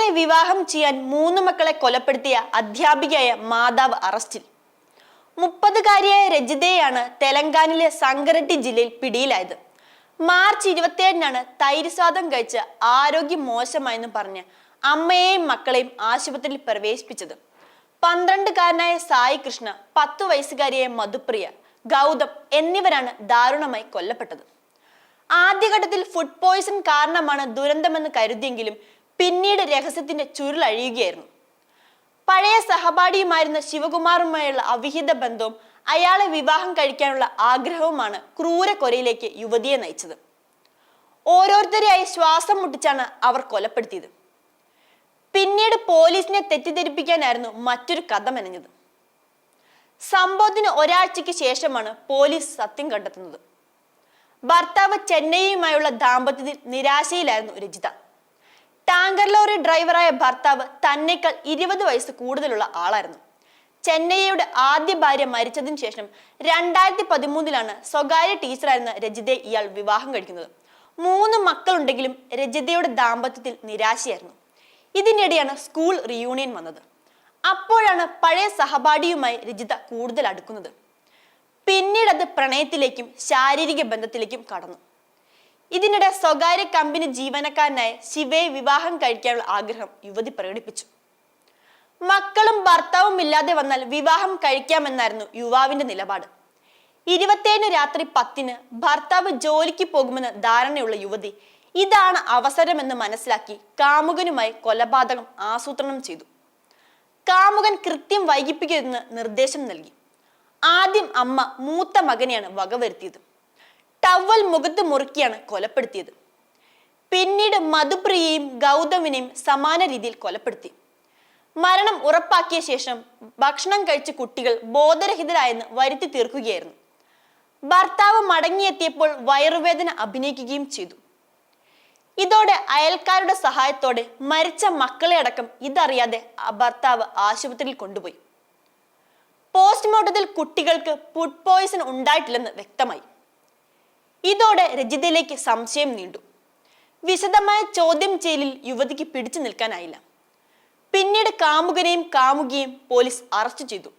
കാമുകനെ വിവാഹം ചെയ്യാൻ മൂന്ന് മക്കളെ കൊലപ്പെടുത്തിയ അധ്യാപികയായ മാതാവ് അറസ്റ്റിൽ. മുപ്പതുകാരിയായ രജിതയെയാണ് തെലങ്കാനയിലെ സംഗരട്ടി ജില്ലയിൽ പിടിയിലായത്. മാർച്ച് ഇരുപത്തിയേഴിനാണ് തൈരുസ്വാദം കഴിച്ച് ആരോഗ്യം മോശമായെന്ന് പറഞ്ഞ് അമ്മയെയും മക്കളെയും ആശുപത്രിയിൽ പ്രവേശിപ്പിച്ചത്. പന്ത്രണ്ടുകാരനായ സായി കൃഷ്ണ പത്തു വയസ്സുകാരിയായ മധുപ്രിയ ഗൗതം എന്നിവരാണ് ദാരുണമായി കൊല്ലപ്പെട്ടത്. ആദ്യഘട്ടത്തിൽ ഫുഡ് പോയിസൺ കാരണമാണ് ദുരന്തമെന്ന് കരുതിയെങ്കിലും പിന്നീട് രഹസ്യത്തിന്റെ ചുരുളഴിയുകയായിരുന്നു പഴയ സഹപാഠിയുമായിരുന്ന ശിവകുമാറുമായുള്ള അവിഹിത ബന്ധവും അയാളെ വിവാഹം കഴിക്കാനുള്ള ആഗ്രഹവുമാണ് ക്രൂരക്കൊരയിലേക്ക് യുവതിയെ നയിച്ചത്. ഓരോരുത്തരെയായി ശ്വാസം മുട്ടിച്ചാണ് അവർ കൊലപ്പെടുത്തിയത്. പിന്നീട് പോലീസിനെ തെറ്റിദ്ധരിപ്പിക്കാനായിരുന്നു മറ്റൊരു കഥ മെനഞ്ഞത്. സംഭവത്തിന് ഒരാഴ്ചയ്ക്ക് ശേഷമാണ് പോലീസ് സത്യം കണ്ടെത്തുന്നത്. ഭർത്താവ് ചെന്നൈയുമായുള്ള ദാമ്പത്യത്തിൽ നിരാശയിലായിരുന്നു രജിത ടാങ്കർ ലോറി ഡ്രൈവറായ ഭർത്താവ് തന്നേക്കാൾ ഇരുപത് വയസ്സ് കൂടുതലുള്ള ആളായിരുന്നു. ചെന്നൈയുടെ ആദ്യ ഭാര്യ മരിച്ചതിന് ശേഷം രണ്ടായിരത്തി പതിമൂന്നിലാണ് സ്വകാര്യ ടീച്ചറായിരുന്ന രജിതയെ ഇയാൾ വിവാഹം കഴിക്കുന്നത്. മൂന്ന് മക്കളുണ്ടെങ്കിലും രജിതയുടെ ദാമ്പത്യത്തിൽ നിരാശയായിരുന്നു. ഇതിനിടെയാണ് സ്കൂൾ റിയൂണിയൻ വന്നത്. അപ്പോഴാണ് പഴയ സഹപാഠിയുമായി രജിത കൂടുതൽ അടുക്കുന്നത്. പിന്നീട് അത് പ്രണയത്തിലേക്കും ശാരീരിക ബന്ധത്തിലേക്കും കടന്നു. ഇതിനിടെ സ്വകാര്യ കമ്പനി ജീവനക്കാരനായ ശിവയെ വിവാഹം കഴിക്കാനുള്ള ആഗ്രഹം യുവതി പ്രകടിപ്പിച്ചു. മക്കളും ഭർത്താവും ഇല്ലാതെ വന്നാൽ വിവാഹം കഴിക്കാമെന്നായിരുന്നു യുവാവിന്റെ നിലപാട്. ഇരുപത്തേഴിന് രാത്രി പത്തിന് ഭർത്താവ് ജോലിക്ക് പോകുമെന്ന് ധാരണയുള്ള യുവതി ഇതാണ് അവസരമെന്ന് മനസ്സിലാക്കി കാമുകനുമായി കൊലപാതകം ആസൂത്രണം ചെയ്തു. കാമുകൻ കൃത്യം വൈകിപ്പിക്കരുതെന്ന് നിർദ്ദേശം നൽകി. ആദ്യം അമ്മ മൂത്ത മകനെയാണ് വകവരുത്തിയത്. ടവൽ മുഖത്ത് മുറുക്കിയാണ് കൊലപ്പെടുത്തിയത്. പിന്നീട് മധുപ്രിയയും ഗൗതമിനെയും സമാന രീതിയിൽ കൊലപ്പെടുത്തി. മരണം ഉറപ്പാക്കിയ ശേഷം ഭക്ഷണം കഴിച്ച കുട്ടികൾ ബോധരഹിതരായെന്ന് വരുത്തി തീർക്കുകയായിരുന്നു. ഭർത്താവ് മടങ്ങിയെത്തിയപ്പോൾ വയറുവേദന അഭിനയിക്കുകയും ചെയ്തു. ഇതോടെ അയൽക്കാരുടെ സഹായത്തോടെ മരിച്ച മക്കളെ അടക്കം ഇതറിയാതെ ഭർത്താവ് ആശുപത്രിയിൽ കൊണ്ടുപോയി. പോസ്റ്റ്മോർട്ടത്തിൽ കുട്ടികൾക്ക് ഫുഡ് പോയിസൺ ഉണ്ടായിട്ടില്ലെന്ന് വ്യക്തമായി. ഇതോടെ രജിതയിലേക്ക് സംശയം നീണ്ടു. വിശദമായ ചോദ്യം ചെയ്യലിൽ യുവതിക്ക് പിടിച്ചു നിൽക്കാനായില്ല. പിന്നീട് കാമുകനെയും കാമുകിയും പോലീസ് അറസ്റ്റ് ചെയ്തു.